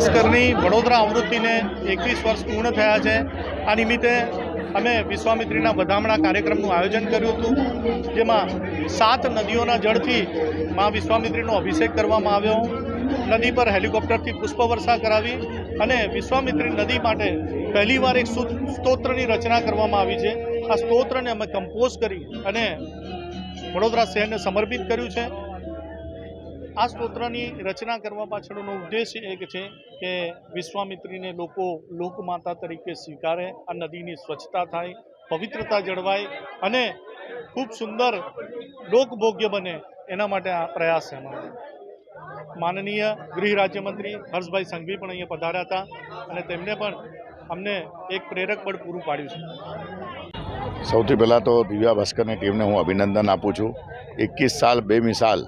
ભાસ્કરની વડોદરા આવૃત્તિને એકવીસ વર્ષ પૂર્ણ થયા છે. આ નિમિત્તે અમે વિશ્વામિત્રીના વધામણા કાર્યક્રમનું આયોજન કર્યું હતું, જેમાં સાત નદીઓના જળથી મા વિશ્વામિત્રીનો અભિષેક કરવામાં આવ્યો. નદી પર હેલિકોપ્ટરથી પુષ્પવર્ષા કરાવી અને વિશ્વામિત્રી નદી માટે પહેલીવાર એક સ્તોત્રની રચના કરવામાં આવી છે. આ સ્તોત્રને અમે કમ્પોઝ કરી અને વડોદરા શહેરને સમર્પિત કર્યું છે. આ સ્તોત્રની રચના કરવા પાછળનો ઉદ્દેશ એક છે કે વિશ્વામિત્રીને લોકો લોકમાતા તરીકે સ્વીકારે, આ નદીની સ્વચ્છતા થાય, પવિત્રતા જળવાય અને ખૂબ સુંદર લોકભોગ્ય બને એના માટે આ પ્રયાસ છે અમારો માનનીય ગૃહ રાજ્યમંત્રી હર્ષભાઈ સંઘવી પણ અહીંયા પધાર્યા હતા અને તેમને પણ અમને એક પ્રેરક બળ પૂરું પાડ્યું છે. સૌથી પહેલાં તો દિવ્યા ભાસ્કરની ટીમને હું અભિનંદન આપું છું. એકવીસ સાલ બે મિસાલ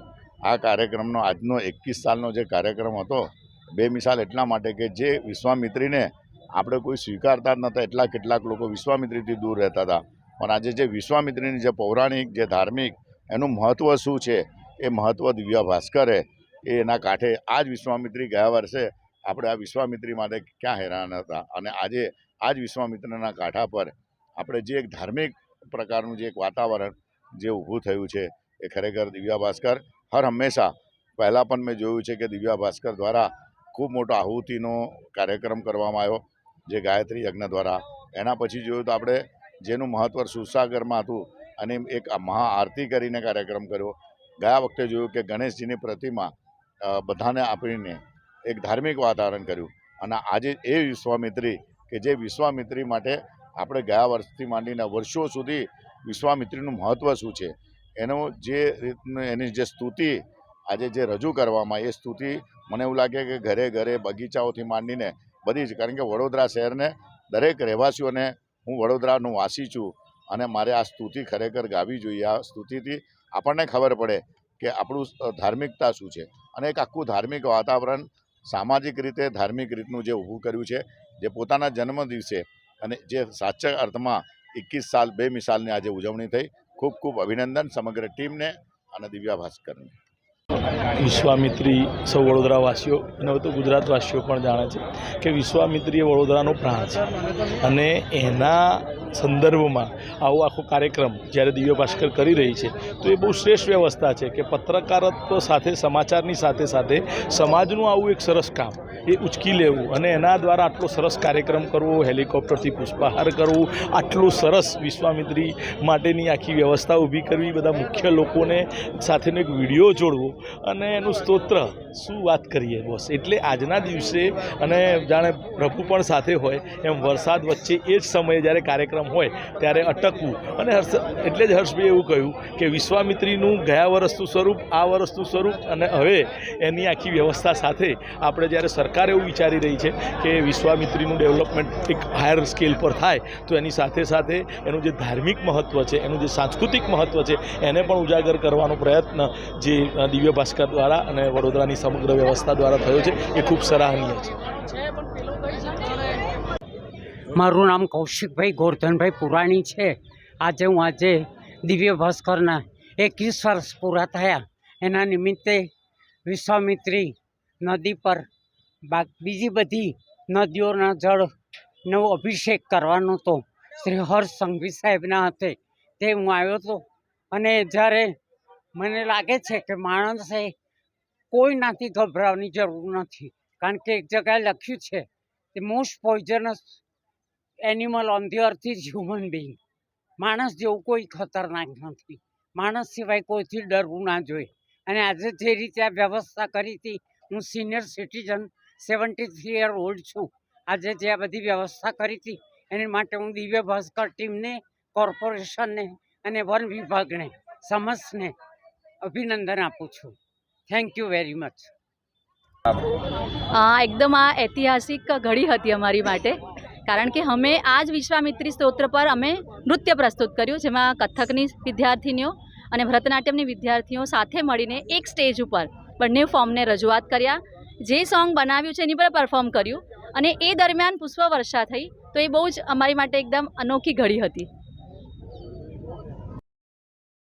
આ કાર્યક્રમનો આજનો એકવીસ સાલનો જે કાર્યક્રમ હતો, બે મિસાલ એટલા માટે કે જે વિશ્વામિત્રીને આપણે કોઈ સ્વીકારતા જ નહોતા, એટલા કેટલાક લોકો વિશ્વામિત્રીથી દૂર રહેતા હતા. પણ આજે જે વિશ્વામિત્રીની જે પૌરાણિક, જે ધાર્મિક, એનું મહત્ત્વ શું છે, એ મહત્ત્વ દિવ્યા ભાસ્કરે એ એના કાંઠે આ જ વિશ્વામિત્રી ગયા વર્ષે આપણે આ વિશ્વામિત્રી માટે ક્યાં હેરાન હતા? અને આજે આ જ વિશ્વામિત્રના કાંઠા પર આપણે જે એક ધાર્મિક પ્રકારનું જે એક વાતાવરણ જે ઊભું થયું છે, એ ખરેખર દિવ્યા ભાસ્કર હર હંમેશા પહેલાં પણ મેં જોયું છે કે દિવ્યા ભાસ્કર દ્વારા ખૂબ મોટો આહુતિનો કાર્યક્રમ કરવામાં આવ્યો, જે ગાયત્રી યજ્ઞ દ્વારા. એના પછી જોયું તો આપણે જેનું મહત્ત્વ સુસાગરમાં હતું, અને એક મહાઆરતી કરીને કાર્યક્રમ કર્યો. ગયા વખતે જોયું કે ગણેશજીની પ્રતિમા બધાને આપીને એક ધાર્મિક વાતાવરણ કર્યું. અને આજે એ વિશ્વામિત્રી, કે જે વિશ્વામિત્રી માટે આપણે ગયા વર્ષથી માંડીને વર્ષો સુધી વિશ્વામિત્રીનું મહત્ત્વ શું છે? એનું જે રીતનું એની જે સ્તુતિ આજે જે રજૂ કરવામાં, એ સ્તુતિ મને એવું લાગે કે ઘરે ઘરે બગીચાઓથી માંડીને બધી જ, કારણ કે વડોદરા શહેરને દરેક રહેવાસીઓને હું વડોદરાનું વાસી છું અને મારે આ સ્તુતિ ખરેખર ગાવી જોઈએ. આ સ્તુતિથી આપણને ખબર પડે કે આપણું ધાર્મિકતા શું છે અને એક આખું ધાર્મિક વાતાવરણ સામાજિક રીતે ધાર્મિક રીતનું જે ઊભું કર્યું છે, જે પોતાના જન્મ દિવસે અને જે સાચા અર્થમાં એકવીસ સાલ બે મિસાલની આજે ઉજવણી થઈ ખૂબ ખૂબ અભિનંદન સમગ્ર ટીમને અને દિવ્યા ભાસ્કરને. વિશ્વામિત્રી સૌ વડોદરાવાસીઓ અને હવે તો ગુજરાતવાસીઓ પણ જાણે છે કે વિશ્વામિત્રી એ વડોદરાનો પ્રાણ છે. અને એના સંદર્ભમાં આવો આખો કાર્યક્રમ જ્યારે દિવ્ય ભાસ્કર કરી રહી છે, તો એ બહુ શ્રેષ્ઠ વ્યવસ્થા છે કે પત્રકારત્વ સાથે, સમાચારની સાથે સાથે સમાજનું આવું એક સરસ કામ એ ઉચકી લેવું અને એના દ્વારા આટલો સરસ કાર્યક્રમ કરવો, હેલિકોપ્ટરથી પુષ્પાહાર કરવું, આટલું સરસ વિશ્વામિત્રી માટેની આખી વ્યવસ્થા ઊભી કરવી બધા મુખ્ય લોકોને સાથેનો એક વીડિયો જોડવો અને એનું સ્તોત્ર, શું વાત કરીએ બોસ? એટલે આજના દિવસે અને જાણે પ્રભુ પણ સાથે હોય, એમ વરસાદ વચ્ચે એ જ સમયે જ્યારે કાર્યક્રમ હોય, ત્યારે અટકવું. અને હર્ષ, એટલે જ હર્ષભાઈ એવું કહ્યું કે વિશ્વામિત્રીનું ગયા વર્ષનું સ્વરૂપ, આ વર્ષનું સ્વરૂપ અને હવે એની આખી વ્યવસ્થા સાથે આપણે જ્યારે સરકાર એવું વિચારી રહી છે કે વિશ્વામિત્રીનું ડેવલપમેન્ટ એક હાયર સ્કેલ પર થાય, તો એની સાથે સાથે એનું જે ધાર્મિક મહત્ત્વ છે, એનું જે સાંસ્કૃતિક મહત્ત્વ છે, એને પણ ઉજાગર કરવાનો પ્રયત્ન જે દિવ્ય ભાસ્કર દ્વારા અને વડોદરાની સમગ્ર વ્યવસ્થા દ્વારા થયો છે, એ ખૂબ સરાહનીય છે. મારું નામ કૌશિકભાઈ ગોરધનભાઈ પુરાણી છે. આજે હું આજે દિવ્ય ભાસ્કરના એકવીસ વર્ષ પૂરા થયા. એના નિમિત્તે વિશ્વામિત્રી નદી પર બા બીજી બધી નદીઓના જળનો અભિષેક કરવાનો હતો શ્રી હર્ષ સંઘવી સાહેબના હાથે તે હું આવ્યો હતો. અને જ્યારે મને લાગે છે કે માણસે કોઈનાથી ગભરાવાની જરૂર નથી. કારણ કે એક જગ્યાએ લખ્યું છે કે most poisonous animal on the earth is human being માણસ જેવું કોઈ ખતરનાક નથી. માણસ સિવાય કોઈથી ડરવું ના જોઈએ. અને આજે જે રીતે આ વ્યવસ્થા કરી હતી, હું senior citizen seventy three year old છું. આજે જે આ બધી વ્યવસ્થા કરી હતી, એની માટે હું દિવ્ય ભાસ્કર ટીમને, કોર્પોરેશનને અને વન વિભાગને, સમસને અભિનંદન આપું છું. થેન્ક યુ વેરી મચ એકદમ આ ઐતિહાસિક ઘડી હતી અમારી માટે, કારણ કે અમે આ જ વિશ્વામિત્રી સ્તોત્ર પર અમે નૃત્ય પ્રસ્તુત કર્યું, જેમાં કથકની વિદ્યાર્થીનીઓ અને ભરતનાટ્યમની વિદ્યાર્થીઓ સાથે મળીને એક સ્ટેજ ઉપર બંને ફોર્મને રજૂઆત કર્યા. જે સોંગ બનાવ્યું છે એની પર પરફોર્મ કર્યું. અને એ દરમિયાન પુષ્પવર્ષા થઈ. તો એ બહુ જ અમારી માટે એકદમ અનોખી ઘડી હતી.